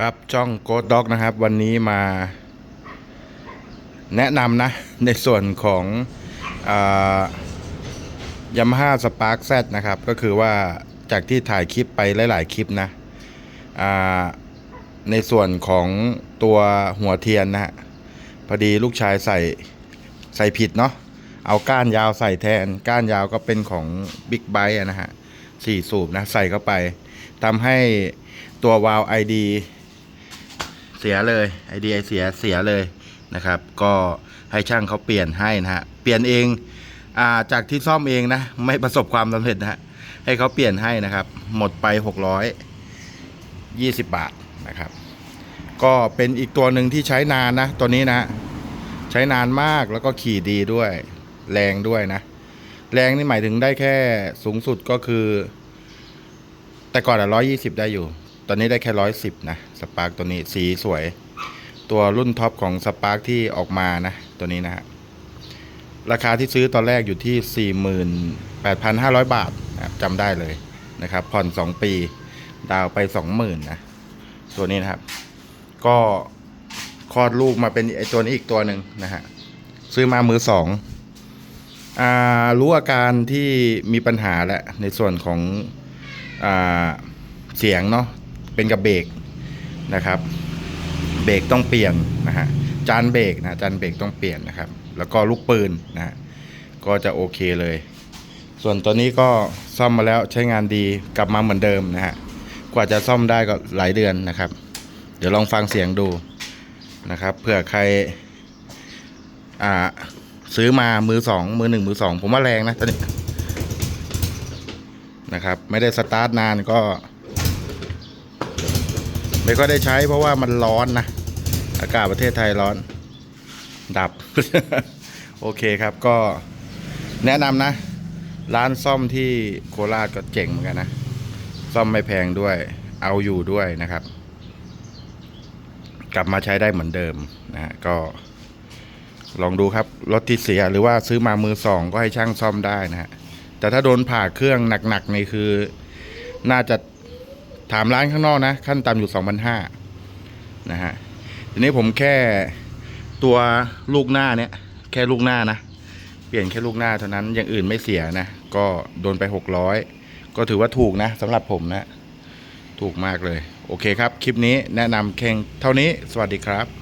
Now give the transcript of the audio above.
ครับช่องโกดด็อกนะครับ วันนี้มาแนะนำนะ ในส่วนของยามาฮ่าสปาร์คแซนะครับ ก็คือว่าจากที่ถ่ายคลิปไปหลาย ๆ คลิปนะในส่วนของตัวหัวเทียนนะฮะพอดีลูกชายใส่ใส่ผิดเนาะเอาก้านยาวใส่แทน ก้านยาวก็เป็นของบิ๊กไบค์นะฮะสี่สูบนะ ใส่เข้าไปทำให้ตัววาล์วไอดี เสียเลยไอดีเสียเสียเลยนะครับ ก็ให้ช่างเขาเปลี่ยนให้นะฮะเปลี่ยนเองอาจากที่ซ่อมเองนะ ไม่ประสบความสำเร็จนะฮะให้เขาเปลี่ยนให้นะครับ หมดไป 620 บาทนะครับ ก็เป็นอีกตัวหนึ่งที่ใช้นานนะ ตัวนี้นะ ใช้นานมากแล้วก็ขี่ดีด้วย แรงด้วยนะ แรงนี่หมายถึงได้แค่สูงสุดก็คือ แต่ก่อนอะร้อยยี่สิบได้อยู่ อนนี้ได้แค่ร้อยสิบนะสปาร์กตัวนี้สีสวย ตัวรุ่นท็อปของสปาร์กที่ออกมานะตัวนี้นะฮะราคาที่ซื้อตอนแรกอยู่ที่ 48,500 บาทนะครับจำได้เลยนะครับผ่อน 2 ปี ดาวไป 20,000นะตัวนี้นะครับ ก็คลอดลูกมาเป็นไอตัวนี้อีกตัวหนึ่งนะฮะซื้อมามือสองอรู้อาการที่มีปัญหาแหล้วในส่วนของอเสียงเนาะ เป็นกับเบรกนะครับ เบรกต้องเปลี่ยนนะฮะจานเบรกนะจานเบรกต้องเปลี่ยนนะครับ แล้วก็ลูกปืนนะฮะก็จะโอเคเลย ส่วนตัวนี้ก็ซ่อมมาแล้วใช้งานดีกลับมาเหมือนเดิมนะฮะกว่าจะซ่อมได้ก็หลายเดือนนะครับ เดี๋ยวลองฟังเสียงดูนะครับเผื่อใครอ่าซื้อมามือสองมือหนึ่งมือสองผมว่าแรงนะตอนนี้นะครับ ไม่ได้สตาร์ทนานก็ ไม่ก็ได้ใช้เพราะว่ามันร้อนนะ อากาศประเทศไทยร้อน ดับ โอเคครับก็แนะนำนะ ร้านซ่อมที่โคราชก็เจ๋งเหมือนกันนะ ซ่อมไม่แพงด้วย เอาอยู่ด้วยนะครับ กลับมาใช้ได้เหมือนเดิมนะฮะก็ลองดูครับรถที่เสียหรือว่าซื้อมามือสองก็ให้ช่างซ่อมได้นะฮะแต่ถ้าโดนผ่าเครื่องหนักๆนี่คือ น่าจะ ถามร้านข้างนอกนะ ขั้นต่ำอยู่สองพันห้านะฮะทีนี้ผมแค่ตัวลูกหน้าเนี่ย แค่ลูกหน้านะ เปลี่ยนแค่ลูกหน้าเท่านั้นอย่างอื่นไม่เสียนะ ก็โดนไปหกร้อยก็ถือว่าถูกนะสำหรับผมนะ ถูกมากเลย โอเคครับ คลิปนี้แนะนำแข่งเท่านี้สวัสดีครับ